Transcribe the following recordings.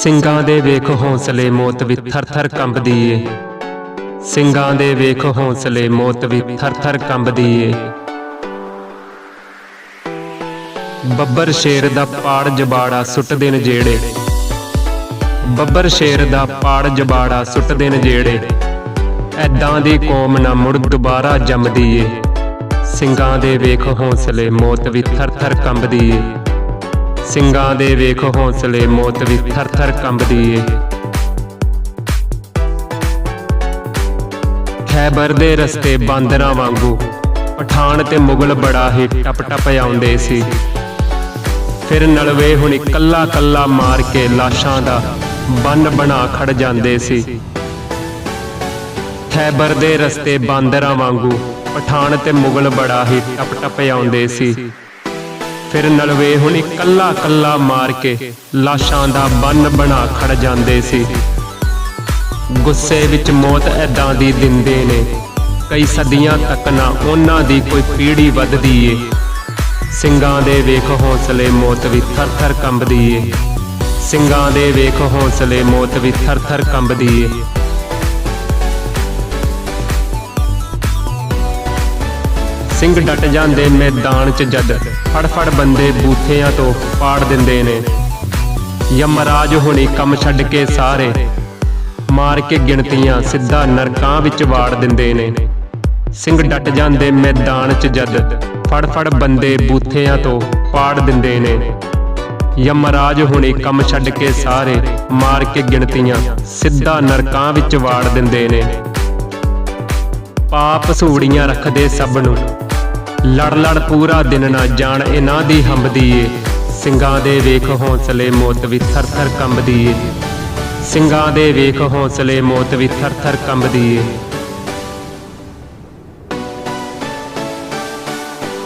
ਸਿੰਘਾਂ ਦੇ ਵੇਖ ਹੌਸਲੇ ਮੌਤ ਵੀ ਥਰ ਥਰ ਕੰਬਦੀ ਏ ਸਿੰਘਾਂ ਦੇ ਵੇਖ ਹੌਸਲੇ ਮੌਤ ਵੀ ਥਰ ਥਰ ਕੰਬਦੀ ਏ ਬੱਬਰ ਸ਼ੇਰ ਦਾ ਪਾੜ ਜਬਾੜਾ ਸੁੱਟਦੇ ਨੇ ਜਿਹੜੇ ਬੱਬਰ ਸ਼ੇਰ ਦਾ ਪਾੜ ਜਬਾੜਾ ਸੁੱਟਦੇ ਨੇ ਜਿਹੜੇ ਐਦਾਂ ਦੀ ਕੌਮ ਨਾ ਮੁੜ ਦੁਬਾਰਾ ਜੰਮਦੀ ਏ ਸਿੰਘਾਂ ਦੇ ਵੇਖ ਹੌਸਲੇ ਮੌਤ ਵੀ ਥਰ ਥਰ ਕੰਬਦੀ ਏ ਸਿੰਘਾਂ ਦੇ ਵੇਖ ਹੌਸਲੇ ਮੌਤ ਵੀ ਥਰ ਥਰ ਕੰਬਦੀ ਏ। ਖੈਬਰ ਦੇ ਰਸਤੇ ਬਾਂਦਰਾਂ ਵਾਂਗੂ, ਪਠਾਨ ਤੇ ਮੁਗਲ ਬੜਾ ਹੀ ਟਪ ਟਪ ਆਉਂਦੇ ਸੀ। ਫਿਰ ਨਲਵੇ ਹੁਣ ਇਕੱਲਾ ਕੱਲਾ ਮਾਰ ਕੇ ਲਾਸ਼ਾਂ ਦਾ ਬੰਨ ਬਣਾ ਖੜ ਜਾਂਦੇ ਸੀ। ਖੈਬਰ ਦੇ ਰਸਤੇ ਬਾਂਦਰਾਂ ਵਾਂਗੂ, ਪਠਾਨ ਤੇ ਮੁਗਲ ਬੜਾ ਹੀ ਟਪ ਟਪ ਆਉਂਦੇ ਸੀ। ਫਿਰ ਨਲਵੇ ਹੁਣ ਇਕੱਲਾ ਕੱਲਾ ਮਾਰ ਕੇ ਲਾਸ਼ਾਂ ਦਾ ਬੰਨ ਬਣਾ ਖੜ ਜਾਂਦੇ ਸੀ। ਗੁੱਸੇ ਵਿੱਚ ਮੌਤ ਐਦਾਂ ਦੀ ਦਿੰਦੇ ਨੇ। ਕਈ ਸਦੀਆਂ ਤੱਕ ਨਾ ਉਹਨਾਂ ਦੀ ਕੋਈ ਪੀੜੀ ਵੱਧਦੀ ਏ। ਸਿੰਘਾਂ ਦੇ ਵੇਖ ਹੌਸਲੇ ਮੌਤ ਵੀ ਥਰ ਥਰ ਕੰਬਦੀ ਏ। ਸਿੰਘਾਂ ਦੇ ਵੇਖ ਹੌਸਲੇ ਮੌਤ ਵੀ ਥਰ ਥਰ ਕੰਬਦੀ ਏ। ਸਿੰਘ ਡਟ ਜਾਂਦੇ ਮੈਦਾਨ 'ਚ ਜਦ। ਫੜ ਫੜ ਬੰਦੇ ਬੂਥਿਆਂ ਤੋਂ ਪਾੜ ਦਿੰਦੇ ਨੇ। ਯਮਰਾਜ ਹੁਣੀ ਕੰਮ ਛੱਡ ਕੇ ਸਾਰੇ ਮਾਰ ਕੇ ਗਿਣਤੀਆਂ ਸਿੱਧਾ ਨਰਕਾਂ ਵਿੱਚ ਵਾੜ ਦਿੰਦੇ ਨੇ। ਸਿੰਘ ਡਟ ਜਾਂਦੇ ਮੈਦਾਨ 'ਚ ਜਦ। ਫੜ ਫੜ ਬੰਦੇ ਬੂਥਿਆਂ ਤੋਂ ਪਾੜ ਦਿੰਦੇ ਨੇ। ਯਮਰਾਜ ਹੁਣੀ ਕੰਮ ਛੱਡ ਕੇ ਸਾਰੇ ਮਾਰ ਕੇ ਗਿਣਤੀਆਂ ਸਿੱਧਾ ਨਰਕਾਂ ਵਿੱਚ ਵਾੜ ਦਿੰਦੇ ਨੇ। ਪਾਪ ਸੂੜੀਆਂ ਰੱਖਦੇ ਸਭ ਨੂੰ। ਲੜ ਲੜ ਪੂਰਾ ਦਿਨ ਨਾ ਜਾਣ ਇਹਨਾਂ ਦੀ ਹੰਬਦੀ ਏ ਸਿੰਘਾਂ ਦੇ ਵੇਖ ਹੌਸਲੇ ਮੌਤ ਵੀ ਥਰ ਥਰ ਕੰਬਦੀ ਏ ਸਿੰਘਾਂ ਦੇ ਵੇਖ ਹੌਸਲੇ ਮੌਤ ਵੀ ਥਰ ਥਰ ਕੰਬਦੀ ਏ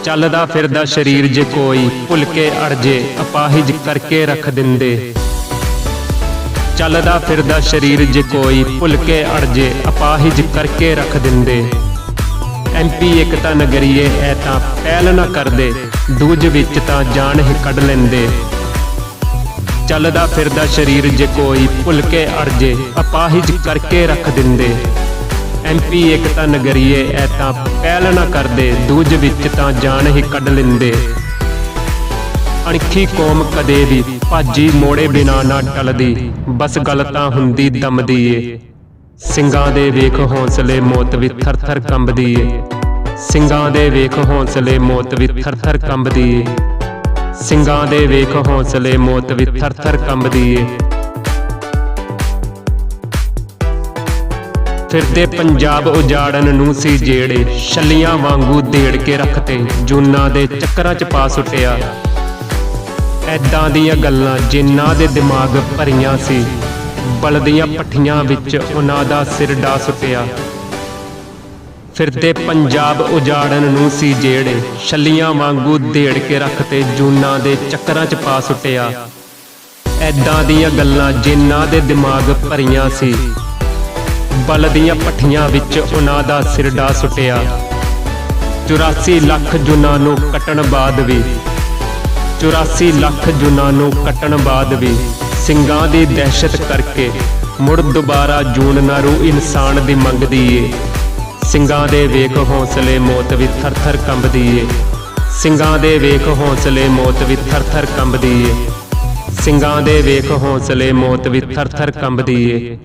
ਚੱਲਦਾ ਫਿਰਦਾ ਸਰੀਰ ਜੇ ਕੋਈ ਭੁੱਲ ਕੇ ਅੜ ਜੇ ਅਪਾਹਿਜ ਕਰਕੇ ਰੱਖ ਦਿੰਦੇ। ਚੱਲਦਾ ਫਿਰਦਾ ਸਰੀਰ ਜੇ ਕੋਈ ਭੁੱਲ ਕੇ ਅੜ ਜੇ ਅਪਾਹਿਜ ਕਰਕੇ ਰੱਖ ਦਿੰਦੇ। ਐਮਪੀ ਇੱਕ ਤਾਂ ਨਗਰੀਏ ਐ ਤਾਂ ਪਹਿਲ ਨਾ ਕਰਦੇ। ਦੂਜ ਵਿੱਚ ਤਾਂ ਜਾਨ ਹੀ ਕੱਢ ਲੈਂਦੇ। ਚੱਲਦਾ ਫਿਰਦਾ ਸਰੀਰ ਜੇ ਕੋਈ ਭੁੱਲ ਕੇ ਅੜ ਜੇ ਅਪਾਹਿਜ ਕਰਕੇ ਰੱਖ ਦਿੰਦੇ। ਐਮਪੀ ਇੱਕ ਤਾਂ ਨਗਰੀਏ ਐ ਤਾਂ ਪਹਿਲ ਨਾ ਕਰਦੇ। ਦੂਜ ਵਿੱਚ ਤਾਂ ਜਾਨ ਹੀ ਕੱਢ ਲੈਂਦੇ। ਅਣਖੀ ਕੌਮ ਕਦੇ ਵੀ ਭਾਜੀ ਮੋੜੇ ਬਿਨਾ ਨਾ ਟਲਦੀ। ਬਸ ਗੱਲ ਤਾਂ ਹੁੰਦੀ ਦਮਦੀ ਏ ਸਿੰਘਾਂ ਦੇ ਵੇਖ ਹੌਸਲੇ ਮੌਤ ਵੀ ਥਰ ਥਰ ਕੰਬਦੀ ਏ ਸਿੰਘਾਂ ਦੇ ਵੇਖ ਹੌਸਲੇ ਮੌਤ ਵੀ ਥਰ ਥਰ ਕੰਬਦੀ ਏ ਸਿੰਘਾਂ ਦੇ ਵੇਖ ਹੌਸਲੇ ਮੌਤ ਵੀ ਥਰ ਥਰ ਕੰਬਦੀ ਏ ਫਿਰਦੇ ਪੰਜਾਬ ਉਜਾੜਨ ਨੂੰ ਸੀ ਜਿਹੜੇ ਛੱਲੀਆਂ ਵਾਂਗੂ ਦੇੜ ਕੇ ਰੱਖਤੇ। ਜੂਨਾਂ ਦੇ ਚੱਕਰਾਂ 'ਚ ਪਾ ਸੁੱਟਿਆ। ਐਦਾਂ ਦੀਆਂ ਗੱਲਾਂ ਜਿਨ੍ਹਾਂ ਦੇ ਦਿਮਾਗ ਭਰੀਆਂ ਸੀ। ਬਲਦੀਆਂ ਪੱਠੀਆਂ ਵਿੱਚ ਉਹਨਾਂ ਦਾ ਸਿਰ ਡਾ ਸੁੱਟਿਆ। ਫਿਰਦੇ ਪੰਜਾਬ ਉਜਾੜਨ ਨੂੰ ਸੀ ਜਿਹੜੇ ਛੱਲੀਆਂ ਵਾਂਗੂ ਦੇੜ ਕੇ ਰੱਖਤੇ ਜੂਨਾਂ ਦੇ ਚੱਕਰਾਂ 'ਚ ਪਾ ਸੁੱਟਿਆ। ਐਦਾਂ ਦੀਆਂ ਗੱਲਾਂ ਜਿਨ੍ਹਾਂ ਦੇ ਦਿਮਾਗ ਭਰੀਆਂ ਸੀ। ਬਲ ਦੀਆਂ ਪੱਠੀਆਂ ਵਿੱਚ ਉਹਨਾਂ ਦਾ ਸਿਰ ਡਾ ਸੁੱਟਿਆ। 84 ਲੱਖ ਜੁਨਾਂ ਨੂੰ ਕੱਟਣ ਬਾਅਦ ਵੀ 84 ਲੱਖ ਜੂਨਾਂ ਨੂੰ ਕੱਟਣ ਬਾਅਦ ਵੀ ਸਿੰਘਾਂ ਦੀ ਦਹਿਸ਼ਤ ਕਰਕੇ ਮੁੜ ਦੁਬਾਰਾ ਜੂਨ ਨਾ ਰੂ ਇਨਸਾਨ ਦੀ ਮੰਗਦੀ ਏ ਸਿੰਘਾਂ ਦੇ ਵੇਖ ਹੌਸਲੇ ਮੌਤ ਵੀ ਥਰ ਥਰ ਕੰਬਦੀ ਏ ਸਿੰਘਾਂ ਦੇ ਵੇਖ ਹੌਸਲੇ ਮੌਤ ਵੀ ਥਰ ਥਰ ਕੰਬਦੀ ਏ ਸਿੰਘਾਂ ਦੇ ਵੇਖ ਹੌਸਲੇ ਮੌਤ ਵੀ ਥਰ ਥਰ ਕੰਬਦੀ ਏ